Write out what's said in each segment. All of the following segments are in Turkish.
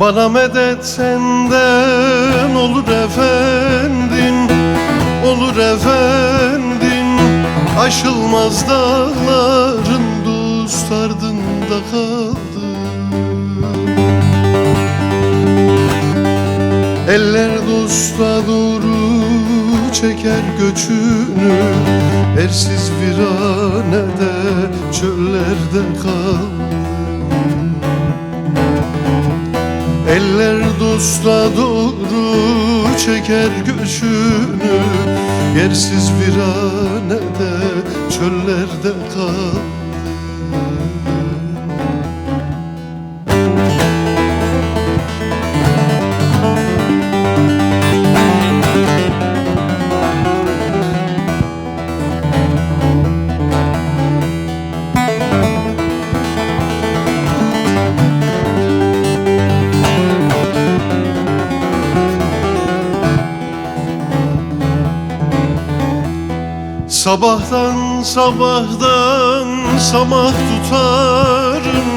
Bana medet senden olur efendim Olur efendim. Aşılmaz dağların dost ardında kaldım Eller dosta doğru çeker göçünü Ersiz viranede çöllerde kaldım Eller dosta doğru çeker göçünü Yersiz viranede çöllerde kal Sabahtan sabahtan samah tutarım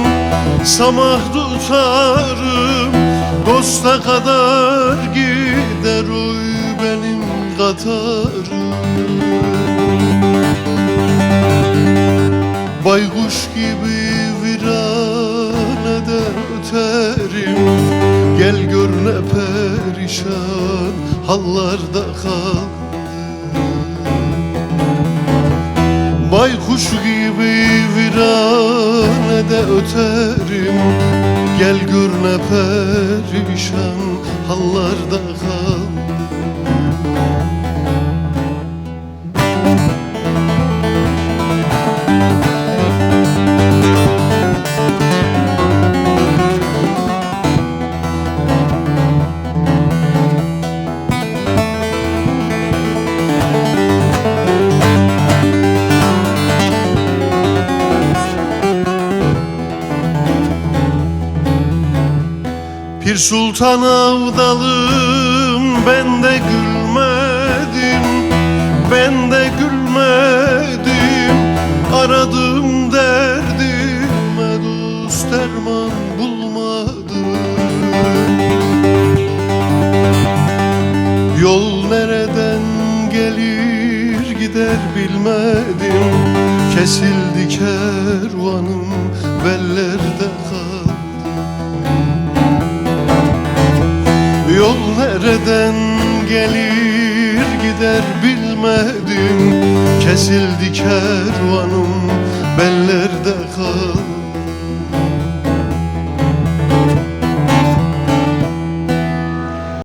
Samah tutarım. Dosta kadar gider oy benim katarım. Baykuş gibi viranede öterim. Gel gör ne perişan hallarda kal Baykuş gibi viranede öterim. Gel gör ne perişan hallarda kal Pir Sultan Avdalım ben de gülmedim Ben de gülmedim. Aradım derdime dost derman bulmadım Yol nereden gelir gider bilmedim. Kesildi kervanım bellerde kaldı Nereden gelir gider bilmedim Kesildi kervanım bellerde